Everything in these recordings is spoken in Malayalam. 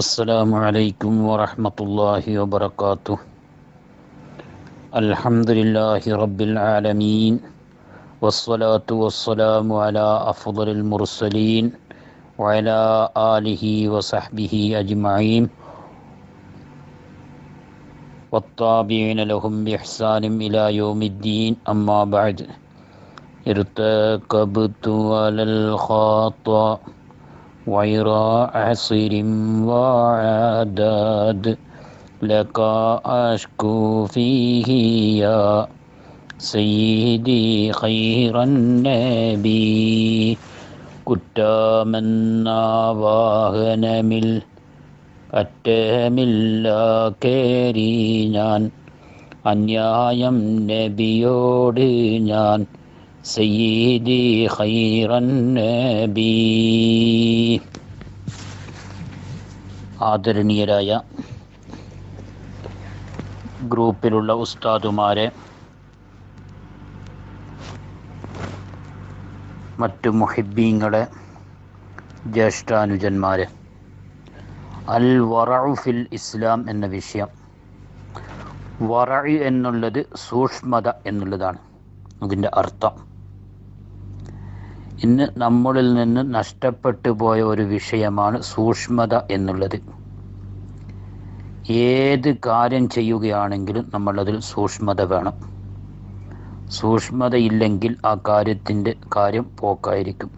السلام عليكم ورحمة الله وبركاته. الحمد لله رب العالمين والصلاة والسلام على أفضل المرسلين وعلى آله وصحبه أجمعين. والطابعين لهم بإحسان إلى يوم الدين أما بعد. ارتكبت على الخطأ. غير عصر وعداد لك أشكو فيه يا سيدي خير النبي കുറ്റമെന്ന വാഹനമിൽ അറ്റമില്ല കേറി ഞാൻ അന്യായം നബിയോട് ഞാൻ സയ്യിദി خير النبي ആദരണീയരായ ഗ്രൂപ്പിലുള്ള ഉസ്താദുമാരെ മറ്റു മുഹിബീങ്ങളെ ജ്യേഷ്ഠാനുജന്മാരെ അൽ വറഫിൽ ഇസ്ലാം എന്ന വിഷയം. വറ എന്നുള്ളത് സൂക്ഷ്മത എന്നുള്ളതാണ്. അതിന്റെ അർത്ഥം ഇന്ന് നമ്മളിൽ നിന്ന് നഷ്ടപ്പെട്ടു പോയ ഒരു വിഷയമാണ് സൂക്ഷ്മത എന്നുള്ളത്. ഏത് കാര്യം ചെയ്യുകയാണെങ്കിലും നമ്മളതിൽ സൂക്ഷ്മത വേണം. സൂക്ഷ്മതയില്ലെങ്കിൽ ആ കാര്യത്തിന്റെ കാര്യം പോക്കായിരിക്കും.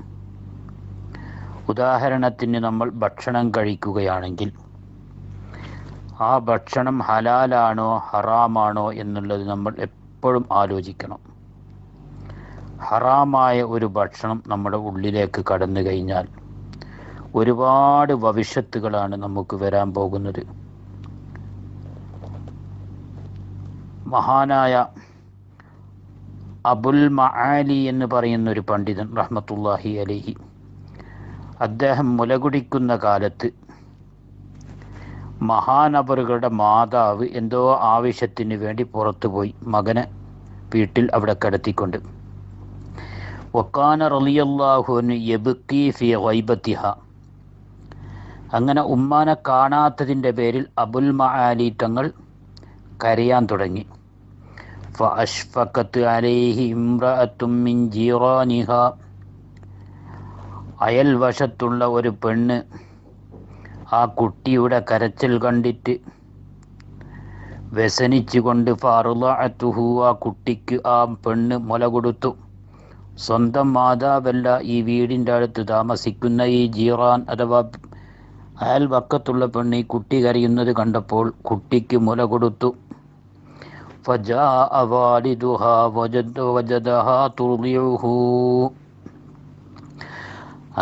ഉദാഹരണത്തിന് നമ്മൾ ഭക്ഷണം കഴിക്കുകയാണെങ്കിൽ ആ ഭക്ഷണം ഹലാലാണോ ഹറാമാണോ എന്നുള്ളത് നമ്മൾ എപ്പോഴും ആലോചിക്കണം. ഹറാമായ ഒരു ഭക്ഷണം നമ്മുടെ ഉള്ളിലേക്ക് കടന്നു കഴിഞ്ഞാൽ ഒരുപാട് ഭവിഷ്യത്തുകളാണ് നമുക്ക് വരാൻ പോകുന്നത്. മഹാനായ അബുൽ മആലി എന്ന് പറയുന്ന ഒരു പണ്ഡിതൻ റഹ്മത്തുല്ലാഹി അലിഹി അദ്ദേഹം മുലകുടിക്കുന്ന കാലത്ത് മഹാനബറുകളുടെ മാതാവ് എന്തോ ആവശ്യത്തിന് വേണ്ടി പുറത്തുപോയി മകനെ വീട്ടിൽ അവിടെ കിടത്തിക്കൊണ്ട്. വക്കാന വൈബത്തിഹ അങ്ങനെ ഉമ്മാനെ കാണാത്തതിന്റെ പേരിൽ അബുൽ മആലി തങ്ങൾ കരയാൻ തുടങ്ങി. അലൈഹി മിൻ അയൽവശത്തുള്ള ഒരു പെണ്ണ് ആ കുട്ടിയുടെ കരച്ചിൽ കണ്ടിട്ട് വ്യസനിച്ചുകൊണ്ട് ഫറുലഅത്തുഹു ആ കുട്ടിക്ക് ആ പെണ്ണ് മുല കൊടുത്തു. സ്വന്തം മാതാവല്ല ഈ വീടിന്റെ അടുത്ത് താമസിക്കുന്ന ഈ ജീറാൻ അഥവാ അയൽവക്കത്തുള്ള പെണ്ണി കുട്ടി കരയുന്നത് കണ്ടപ്പോൾ കുട്ടിക്ക് മുല കൊടുത്തു.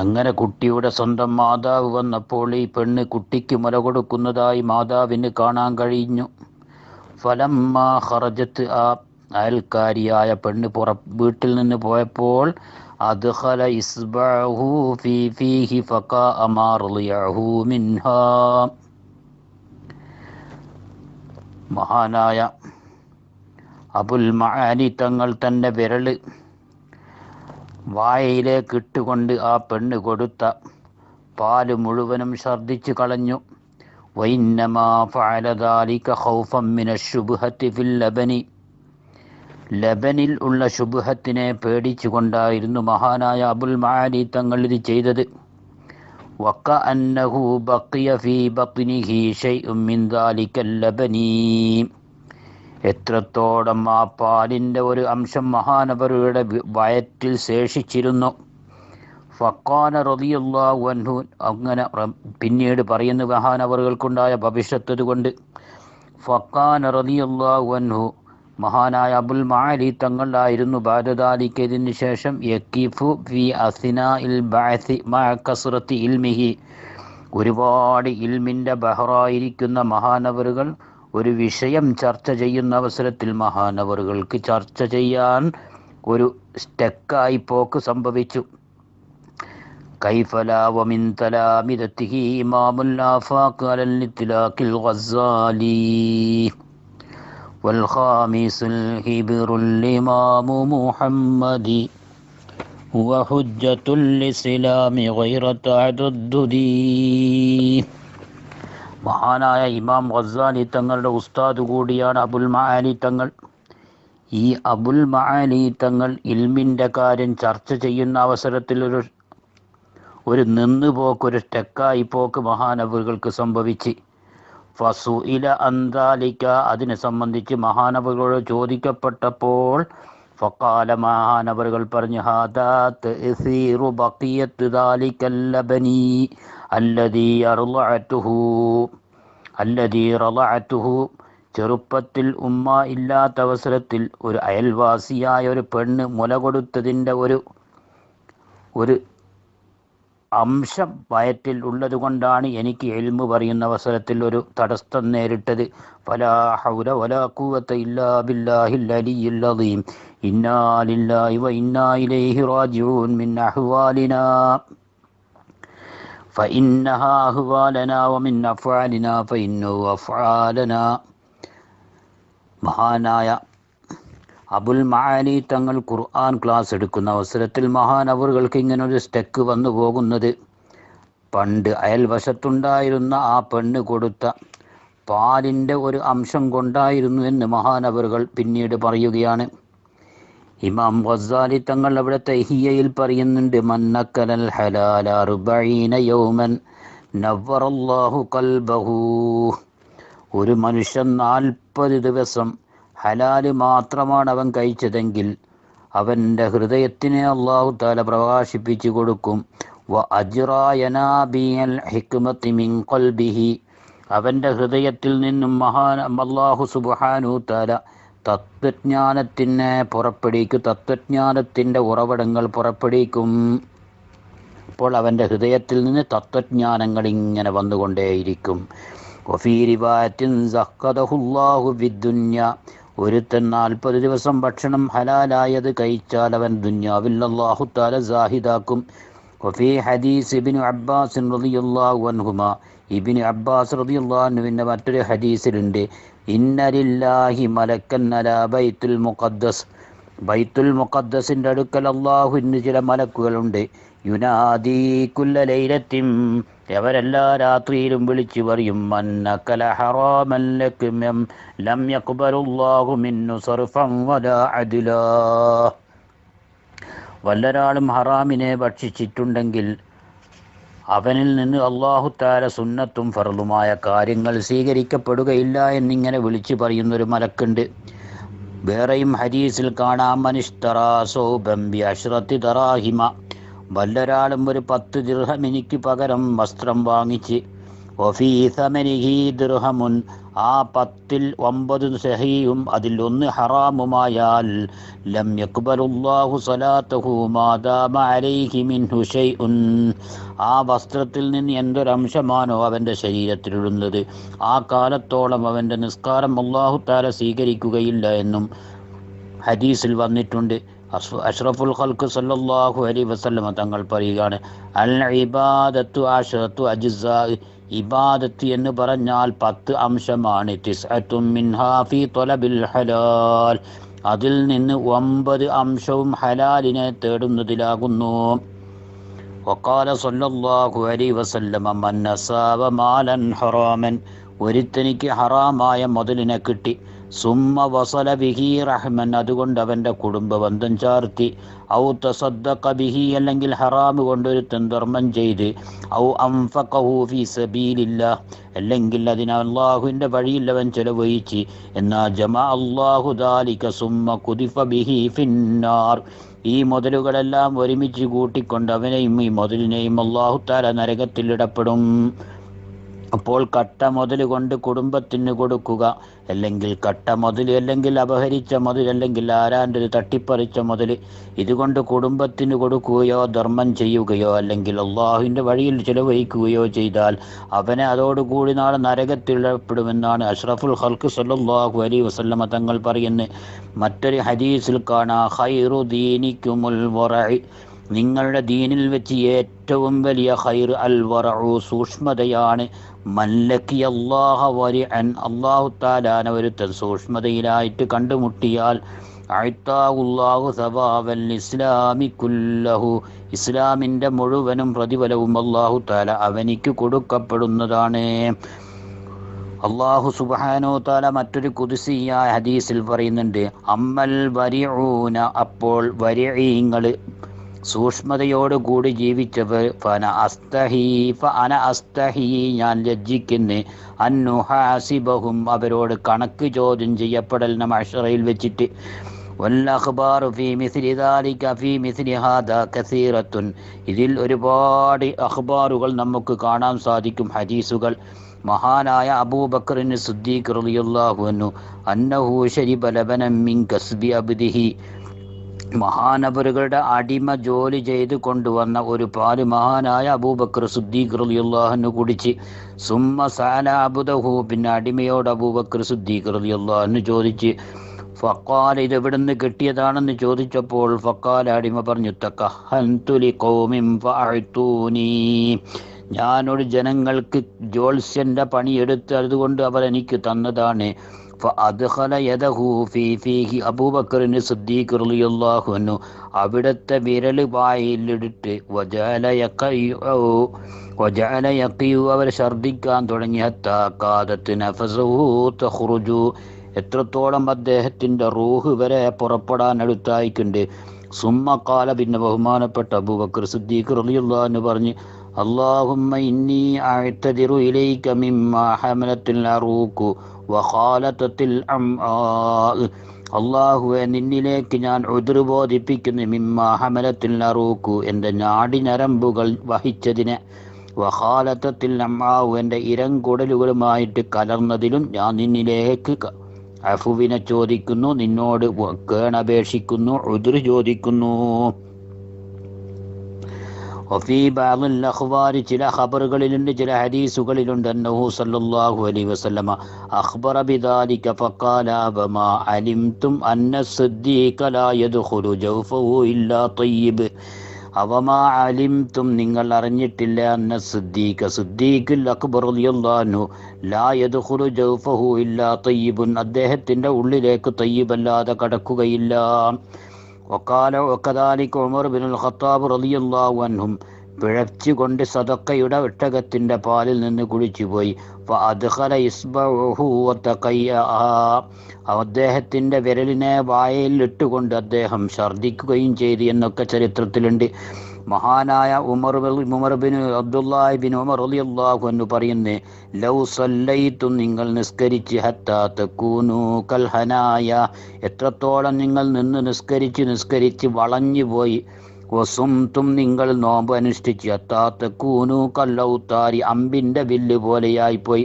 അങ്ങനെ കുട്ടിയുടെ സ്വന്തം മാതാവ് വന്നപ്പോൾ ഈ പെണ്ണ് കുട്ടിക്ക് മുല കൊടുക്കുന്നതായി മാതാവിന് കാണാൻ കഴിഞ്ഞു. ഫലം ഖറജത്ത് ആ അയൽക്കാരിയായ പെണ്ണ് പുറ വീട്ടിൽ നിന്ന് പോയപ്പോൾ അദ്ഖല ഇസ്ബഹു ഫീ ഫീഹി ഫകാ അമാർളിയഹു മിൻഹാ. മഹാനായ അബുൽ മഹാനി തങ്ങൾ തന്റെ വിരൽ വായയിലേക്ക് ഇട്ടുകൊണ്ട് ആ പെണ്ണ് കൊടുത്ത പാൽ മുഴുവനും ഛർദ്ദിച്ചു കളഞ്ഞു. വൈന്നമാ ഫാലദാലിക ഖൗഫം മിനശ് ഫിൽ ലബനി. ലബനിൽ ഉള്ള ശുബ്ഹത്തിനെ പേടിച്ചുകൊണ്ടായിരുന്നു മഹാനായ അബുൽ മാലി തങ്ങൾ ഇത് ചെയ്തത്. വക്ക അന്നഹു ബഖിയ ഫീ ലബനീ. എത്രത്തോളം ആ പാലിന്റെ ഒരു അംശം മഹാനവരുടെ വയറ്റിൽ ശേഷിച്ചിരുന്നു. ഫക്കാന റതിയുള്ളാഹു അൻഹു അങ്ങനെ പിന്നീട് പറയുന്ന മഹാനവറുകൾക്കുണ്ടായ ഭവിഷ്യത്തത് കൊണ്ട് ഫക്കാന റതിയുള്ളാഹു അൻഹു മഹാനായ അബുൽ മാലി തങ്ങളായിരുന്നു ഭാരതാലിക്കതിന് ശേഷം യക്കീഫു വി അസിന ഇൽ ബാസി കസുറത്തി ഇൽമിഹി. ഒരുപാട് ഇൽമിന്റെ ബഹറായിരിക്കുന്ന മഹാനവറുകൾ ഒരു വിഷയം ചർച്ച ചെയ്യുന്ന അവസരത്തിൽ മഹാനവറുകൾക്ക് ചർച്ച ചെയ്യാൻ ഒരു സ്റ്റെക്കായി പോക്ക് സംഭവിച്ചു. കൈഫല ഇമാമുൽ അലൽ ഗസ്സാലി والخامس الهبر الإمام محمد وحجة الإسلام غير تعدد മഹാനായ ഇമാം ഗസാലി തങ്ങളുടെ ഉസ്താദ് കൂടിയാണ് അബുൽ മഹാലി തങ്ങൾ ഈ അബുൽ മഹാലി തങ്ങൾ ഇൽമിൻ്റെ കാര്യം ചർച്ച ചെയ്യുന്ന അവസരത്തിൽ ഒരു ഒരു നിന്നുപോക്ക് ഒരു സ്റ്റെക്കായി പോക്ക് മഹാനവറുകൾക്ക് സംഭവിച്ച് ഫസു ഇല അന്താലിക്ക അതിനെ സംബന്ധിച്ച് മഹാനവരോട് ചോദിക്കപ്പെട്ടപ്പോൾ ഫക്കാല മഹാനവറുകൾ പറഞ്ഞു ഹാദാത്ത് അല്ലദീ റളഅതുഹു. ചെറുപ്പത്തിൽ ഉമ്മ ഇല്ലാത്ത അവസരത്തിൽ ഒരു അയൽവാസിയായ ഒരു പെണ്ണ് മുല കൊടുത്തതിന്റെ ഒരു ഒരു അംശം വയറ്റിൽ ഉള്ളത് കൊണ്ടാണ് എനിക്ക് എൽമ് പറയുന്ന അവസരത്തിൽ ഒരു തടസ്സം നേരിട്ടത് ഫലാ ഹൗല വലാ ഖുവത ഇല്ലാ ബില്ലാഹിൽ അലിയിൽ അദീം ഇന്നാ ലില്ലാഹി വ ഇന്നാ ഇലൈഹി റാജിഊൻ മിൻ അഹ്വാലിനാ فإنها أهوالنا ومن أفعالنا فإنه أفعالنا മഹാനായ അബുൽ മഹാലി തങ്ങൾ ഖുർആൻ ക്ലാസ് എടുക്കുന്ന അവസരത്തിൽ മഹാനവറുകൾക്ക് ഇങ്ങനെ ഒരു സ്റ്റെക്ക് വന്നു പോകുന്നത്. പണ്ട് അയൽവശത്തുണ്ടായിരുന്ന ആ പെണ്ണ് കൊടുത്ത പാലിന്റെ ഒരു അംശം കൊണ്ടായിരുന്നു എന്ന് മഹാനവറുകൾ പിന്നീട് പറയുകയാണ്. ഇമാം ഗസാലി തങ്ങൾ അവിടെ തഹിയയിൽ പറയുന്നുണ്ട് മന്നക്കലൽ ഹലാല യൗമൻ നവ്വറല്ലാഹു കൽബഹു. ഒരു മനുഷ്യൻ നാൽപ്പത് ദിവസം ഹലാൽ മാത്രമാണ് അവൻ കഴിച്ചതെങ്കിൽ അവന്റെ ഹൃദയത്തിനെ അള്ളാഹു താല പ്രകാശിപ്പിച്ചു കൊടുക്കും. വ മിൻ ഖൽബിഹി. അവന്റെ ഹൃദയത്തിൽ നിന്നും മഹാൻ അള്ളാഹു സുബാനു താല തത്വജ്ഞാനത്തിനെ പുറപ്പെടുവിക്കും. തത്വജ്ഞാനത്തിന്റെ ഉറവിടങ്ങൾ പുറപ്പെടുവിക്കും. അപ്പോൾ അവന്റെ ഹൃദയത്തിൽ നിന്ന് തത്വജ്ഞാനങ്ങൾ ഇങ്ങനെ വന്നുകൊണ്ടേയിരിക്കും. ഒഫീരിവാറ്റിൻ ഒരുത്തൻ നാൽപ്പത് ദിവസം ഭക്ഷണം ഹലാലായത് കഴിച്ചാൽ അവൻ ദുന്യാവിൽ അള്ളാഹു താല സാഹിദാക്കും. വഫി ഹദീസ് ഇബിന് അബ്ബാസ് റളിയല്ലാഹു അൻഹുമ. അബ്ബാസ് റളിയല്ലാഹുവിന്റെ മറ്റൊരു ഹദീസിലുണ്ട്. ഇന്നലില്ലാഹി മലക്കൻ അലാ ബൈത്തുൽ മുഖദ്ദസ്. ബൈത്തുൽ മുഖദ്ദസിന്റെ അടുക്കൽ അള്ളാഹുവിന് ചില മലക്കുകളുണ്ട്. യുനാദീ കുല്ല ലൈലത്തിൻ എവരെല്ലാ രാത്രിയിലും വിളിച്ചു പറയും ലം വല്ലൊരാളും ഹറാമിനെ ഭക്ഷിച്ചിട്ടുണ്ടെങ്കിൽ അവനിൽ നിന്ന് അള്ളാഹുത്താര സുന്നത്തും ഫറലുമായ കാര്യങ്ങൾ സ്വീകരിക്കപ്പെടുകയില്ല എന്നിങ്ങനെ വിളിച്ചു പറയുന്നൊരു മലക്കുണ്ട്. വേറെയും ഹരീസിൽ കാണാം മനിഷ്തറാ സൗബംബി അഷ്റത്തി തറാഹിമ വല്ലൊരാളും ഒരു പത്ത് ദിർഹം എനിക്ക് പകരം വസ്ത്രം വാങ്ങിച്ച്. ദൃഹമുൻ. ആ പത്തിൽ ഒമ്പത് സഹിയും അതിൽ ഒന്ന് ഹറാമുമായാൽ. ലം യക്ബലുല്ലാഹു സലാത്തഹു മാദാമ അലൈഹി മിൻഹു ഷൈഉൻ. ആ വസ്ത്രത്തിൽ നിന്ന് എന്തൊരംശമാണോ അവന്റെ ശരീരത്തിലിടുന്നത് ആ കാലത്തോളം അവന്റെ നിസ്കാരം അള്ളാഹു താല സ്വീകരിക്കുകയില്ല എന്നും ഹദീസിൽ വന്നിട്ടുണ്ട്. അഷ്റഫുൽ ഖൽക്ക് സല്ലല്ലാഹു അലൈഹി വസല്ലമ തങ്ങൾ പറയുകയാണ് അൽ ഇബാദത്തു ആഷറത്തു അജിസ ഇബാദത്ത് എന്ന് പറഞ്ഞാൽ പത്ത് അംശമാണ്. മിൻഹാഫി തൊലബിൽ ഹലാൽ. അതിൽ നിന്ന് ഒമ്പത് അംശവും ഹലാലിനെ തേടുന്നതിലാകുന്നു. വക്കാല സല്ലല്ലാഹു അലൈഹി വസല്ലമ മൻ നസാബ മാലൻ ഹറാമൻ ഒരുത്തനിക്ക് ഹറാമായ മുതലിനെ കിട്ടി. സുമ്മ വസല ബിഹി റഹ്മൻ. അതുകൊണ്ട് അവന്റെ കുടുംബ ബന്ധം ചാർത്തി. ഔ തസദ്ദഖ ബിഹി അല്ലെങ്കിൽ ഹറാമ് കൊണ്ടൊരു ധർമ്മം ചെയ്ത് ഔ അംഫഖഹു ഫീ സബീലില്ല. അല്ലെങ്കിൽ അതിന് അള്ളാഹുവിന്റെ വഴിയില്ലവൻ ചെലവഴിച്ച്. എന്നാ ജമാ അള്ളാഹു ദാലിക സുമ്മ കുതിഫ ബിഹി ഫിന്നാർ. ഈ മുതലുകളെല്ലാം ഒരുമിച്ച് കൂട്ടിക്കൊണ്ട് അവനെയും ഈ മുതലിനെയും അള്ളാഹുത്താല നരകത്തിലിടപ്പെടും. അപ്പോൾ കട്ട മുതൽ കൊണ്ട് കുടുംബത്തിന് കൊടുക്കുക. അല്ലെങ്കിൽ കട്ട മുതൽ അല്ലെങ്കിൽ അപഹരിച്ച മുതൽ അല്ലെങ്കിൽ ആരാന്റെ ഒരു തട്ടിപ്പറിച്ച മുതൽ ഇതുകൊണ്ട് കുടുംബത്തിന് കൊടുക്കുകയോ ധർമ്മം ചെയ്യുകയോ അല്ലെങ്കിൽ അള്ളാഹുവിന്റെ വഴിയിൽ ചിലവഴിക്കുകയോ ചെയ്താൽ അവനെ അതോടുകൂടി നാളെ നരകത്തിലിടപ്പെടുമെന്നാണ് അഷ്റഫുൽ ഹൽക്ക് സല്ലാഹു അലൈഹി വസല്ലമ തങ്ങൾ പറയുന്നത്. മറ്റൊരു ഹദീസിൽ കാണാ ഖൈറു ദീനിക്കുമുൽ വറഇ. നിങ്ങളുടെ ദീനിൽ വെച്ച് ഏറ്റവും വലിയ ഹൈർ അൽ വറു സൂക്ഷ്മതയാണ്. മല്ലക്കി അള്ളാഹ വരി അൻ അള്ളാഹു താലാന ഒരുത്തൻ സൂക്ഷ്മതയിലായിട്ട് കണ്ടുമുട്ടിയാൽ അഴ്ത്താഹുല്ലാഹു സവാവൽ ഇസ്ലാമി കുല്ലഹു. ഇസ്ലാമിന്റെ മുഴുവനും പ്രതിഫലവും അള്ളാഹു താല അവനിക്ക് കൊടുക്കപ്പെടുന്നതാണ്. അള്ളാഹു സുബാനോ താല മറ്റൊരു കുതിസിയായ ഹദീസിൽ പറയുന്നുണ്ട് അമ്മൽ വരിഊന അപ്പോൾ വരിങ്ങൾ സൂക്ഷ്മതയോടുകൂടി ജീവിച്ചവർ ഫന അസ്തഹി ഫ അന അസ്തഹി ഞാൻ ലജ്ജിക്കുന്നു. അന്നു ഹാസിബഹും അവരോട് കണക്ക് ചോദ്യം ചെയ്യപ്പെടൽ മഷറയിൽ വെച്ചിട്ട് ഇതിൽ ഒരുപാട് അഖ്ബാറുകൾ നമുക്ക് കാണാൻ സാധിക്കും ഹദീസുകൾ. മഹാനായ അബൂബക്കറിന് സിദ്ദീഖ് റളിയല്ലാഹു അൻഹു അന്നഹു ശരിബ മിൻ കസ്ബി അബ്ദിഹി. മഹാനവറുകളുടെ അടിമ ജോലി ചെയ്ത് കൊണ്ടുവന്ന ഒരു പാൽ മഹാനായ അബൂബക്കർ സുദ്ദീഖ് റളിയല്ലാഹു കുടിച്ച് സുമ്മ സാല അബുദഹു. പിന്നെ അടിമയോട് അബൂബക്കർ സുദ്ദീഖ് റളിയല്ലാഹു ചോദിച്ച് ഫക്കാൽ ഇത് എവിടുന്ന് കിട്ടിയതാണെന്ന് ചോദിച്ചപ്പോൾ ഫക്കാൽ അടിമ പറഞ്ഞു തക്കഹന്തുലി കോമിം ഞാനൊരു ജനങ്ങൾക്ക് ജോത്സ്യന്റെ പണിയെടുത്ത് അതുകൊണ്ട് അവർ എനിക്ക് തന്നതാണ്. അബൂബക്കറിന് സിദ്ദീഖ് റളിയല്ലാഹുനു അവിടുത്തെ വിരൽ വായിലിട്ട് അവർ ഛർദിക്കാൻ തുടങ്ങി. ഹത്താ കാദത്ത് നഫസുഹു തഖ്റുജു. എത്രത്തോളം അദ്ദേഹത്തിന്റെ റൂഹ് വരെ പുറപ്പെടാൻ അടുത്തായിക്കുണ്ട് സുമ്മ കാല പിന്നെ ബഹുമാനപ്പെട്ട അബൂബക്കർ സിദ്ദീഖ് റളിയല്ലാഹു പറഞ്ഞു اللهم إني أعتذر إليك مما حملت العروق وخالطت الأمعاء അള്ളാഹുവെ നിന്നിലേക്ക് ഞാൻ ഉതിർ ബോധിപ്പിക്കുന്നു മിമ്മ ഹമലത്തിൽ അറൂക്കു എൻ്റെ നാടി ഞരമ്പുകൾ വഹിച്ചതിനെ വഹാലത്തത്തിൽ അമ്മാവു എൻ്റെ ഇരങ്കുടലുകളുമായിട്ട് കലർന്നതിലും ഞാൻ നിന്നിലേക്ക് ക- അഫുവിനെ ചോദിക്കുന്നു നിന്നോട് വ- കേണപേക്ഷിക്കുന്നു ഉതിർ ചോദിക്കുന്നു വഫീ ബാദിൽ അഖ്ബാരി ചില ഖബറുകളിലുണ്ട് ചില ഹദീസുകളിലുണ്ട് അന്നഹു സല്ലല്ലാഹു അലൈഹി വസല്ലമ. അഖ്ബറ ബിദാലിക ഫഖാല വമാ അലിംതും അന്ന സിദ്ദീഖ ലാ യദ്ഖുലു ജൗഫഹു ഇല്ലാ തയ്യിബ്. അവമാ അലിംതും നിങ്ങൾ അറിഞ്ഞിട്ടില്ല അന്ന സിദ്ദീഖ. സിദ്ദീഖുൽ അക്ബർ റളിയല്ലാഹു ലാ യദ്ഖുലു ജൗഫഹു ഇല്ലാ തയ്യിബുൻ. അദ്ദേഹത്തിന്റെ ഉള്ളിലേക്ക് തയ്യിബല്ലാതെ കടക്കുകയില്ല. വക്കാല ഒക്കതാലിക്ക് ഉമർ ബിനുൽ ഖത്താബ് റളിയല്ലാഹു അൻഹും പിഴച്ചുകൊണ്ട് സദക്കയുടെ ഒട്ടകത്തിന്റെ പാലിൽ നിന്ന് കുടിച്ചുപോയി ഫഅദ്ഖല ഇസ്ബഉഹു അദ്ദേഹത്തിന്റെ വിരലിനെ വായയിൽ ഇട്ടുകൊണ്ട് അദ്ദേഹം ഛർദ്ദിക്കുകയും ചെയ്തു എന്നൊക്കെ ചരിത്രത്തിലുണ്ട്. മഹാനായ Umar bin- Umar bin Abdullahi bin Umar Ali അള്ളാഹു എന്ന് പറയുന്നേ ലൗ സല്ലയിത്തു നിങ്ങൾ നിസ്കരിച്ച് ഹത്താ തക്കൂനു കൽ ഹനായ എത്രത്തോളം നിങ്ങൾ നിന്ന് നിസ്കരിച്ച് നിസ്കരിച്ച് വളഞ്ഞു പോയി വസുംതും നിങ്ങൾ നോമ്പ് അനുഷ്ഠിച്ച് അത്താത്ത കൂനു കല്ലൗത്താരി അമ്പിന്റെ വില്ല് പോലെയായിപ്പോയി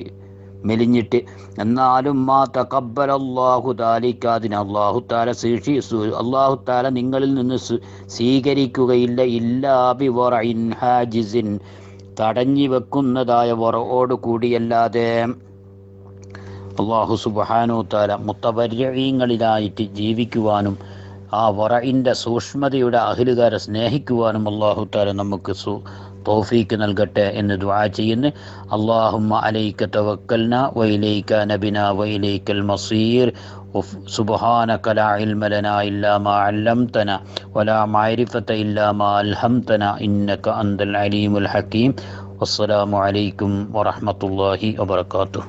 മെലിഞ്ഞിട്ട്. എന്നാലും മാ തക്കബലല്ലാഹു അള്ളാഹു അതിന് അള്ളാഹു താല സീഷി അള്ളാഹു താല നിങ്ങളിൽ നിന്ന് സ്വീ- സ്വീകരിക്കുകയില്ല. ഇല്ലാബി വറഇൻ ഹാജിസിൻ. തടഞ്ഞു വെക്കുന്നതായ വറോട് കൂടിയല്ലാതെ അള്ളാഹു സുബാനു താല മുത്തപര്യങ്ങളിലായിട്ട് ജീവിക്കുവാനും ആ വറയിന്റെ സൂക്ഷ്മതയുടെ അഹിലുകാരെ സ്നേഹിക്കുവാനും അള്ളാഹു താല നമുക്ക് സു തോഫീക്ക് നൽകട്ടെ എന്ന് ദുആ ചെയ്യുന്നു അള്ളാഹുമ്മ അലൈക്ക തവക്കൽന വൈലൈക്ക നബിന വൈലൈക്കൽ മസീർ وف- سبحانك لا علم لنا إلا ما علمتنا ولا معرفة إلا ما ألهمتنا إنك أنت العليم الحكيم والسلام عليكم ورحمة الله وبركاته